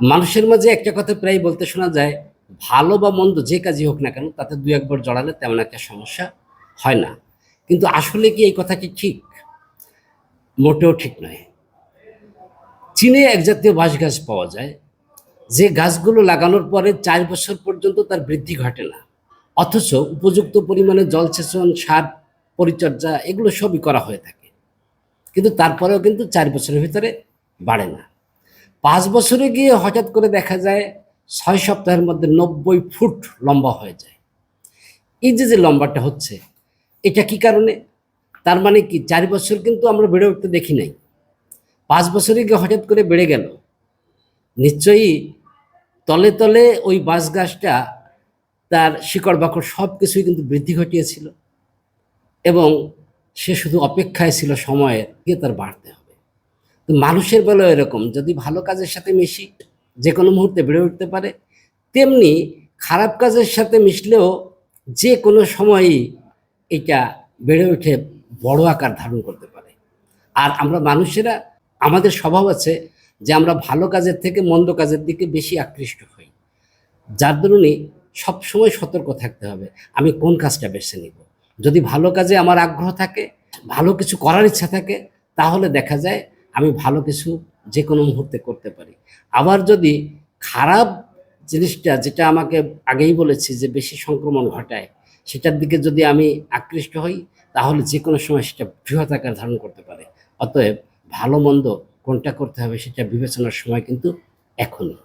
মানুষের মাঝে একটা কথা প্রায় বলতে শোনা যায়, ভালো বা মন্দ যে কাজই হোক না কেন, তাতে দু একবার জড়ালে তেমন একটা সমস্যা হয় না। কিন্তু আসলে কি এই কথা কি ঠিক? মোটেও ঠিক নয়। চীনে এক জাতীয় বাঁশ গাছ পাওয়া যায়, যে গাছগুলো লাগানোর পরে চার বছর পর্যন্ত তার বৃদ্ধি ঘটে না। অথচ উপযুক্ত পরিমাণে জলসেচন, সার পরিচর্যা, এগুলো সবই করা হয়ে থাকে। কিন্তু তারপরেও কিন্তু চার বছরের ভিতরে বাড়ে না। পাঁচ বছরে গিয়ে হঠাৎ করে দেখা যায় ছয় সপ্তাহের মধ্যে নব্বই ফুট লম্বা হয়ে যায়। এই যে যে লম্বাটা হচ্ছে, এটা কি কারণে? তার মানে কি, চার বছর কিন্তু আমরা বেড়ে উঠতে দেখি নাই। পাঁচ বছরে গিয়ে হঠাৎ করে বেড়ে গেল। নিশ্চয়ই তলে তলে ওই বাঁশ গাছটা, তার শিকড় বাকড় সব কিছুই কিন্তু বৃদ্ধি ঘটিয়েছিল এবং সে শুধু অপেক্ষায় ছিল সময়ের, গিয়ে তার বাড়তে হবে। মানুষের বেলাও এরকম, যদি ভালো কাজের সাথে মিশি যে কোনো মুহূর্তে বেড়ে উঠতে পারে, তেমনি খারাপ কাজের সাথে মিশলেও যে কোনো সময়ই এটা বেড়ে উঠে বড় আকার ধারণ করতে পারে। আর আমরা মানুষেরা, আমাদের স্বভাব আছে যে আমরা ভালো কাজের থেকে মন্দ কাজের দিকে বেশি আকৃষ্ট হই। যার দরুনই সবসময় সতর্ক থাকতে হবে, আমি কোন কাজটা বেছে নিব। যদি ভালো কাজে আমার আগ্রহ থাকে, ভালো কিছু করার ইচ্ছা থাকে, তাহলে দেখা যায় আমি ভালো কিছু যে কোনো মুহূর্তে করতে পারি। আবার যদি খারাপ জিনিসটা যেটা আমাকে আগেই বলেছি যে বেশি সংক্রমণ ঘটায়, সেটার দিকে যদি আমি আকৃষ্ট হই, তাহলে যে কোনো সময় সেটা বৃহৎ আকার ধারণ করতে পারে। অতএব ভালো মন্দ কোনটা করতে হবে সেটা বিবেচনার সময় কিন্তু এখনই।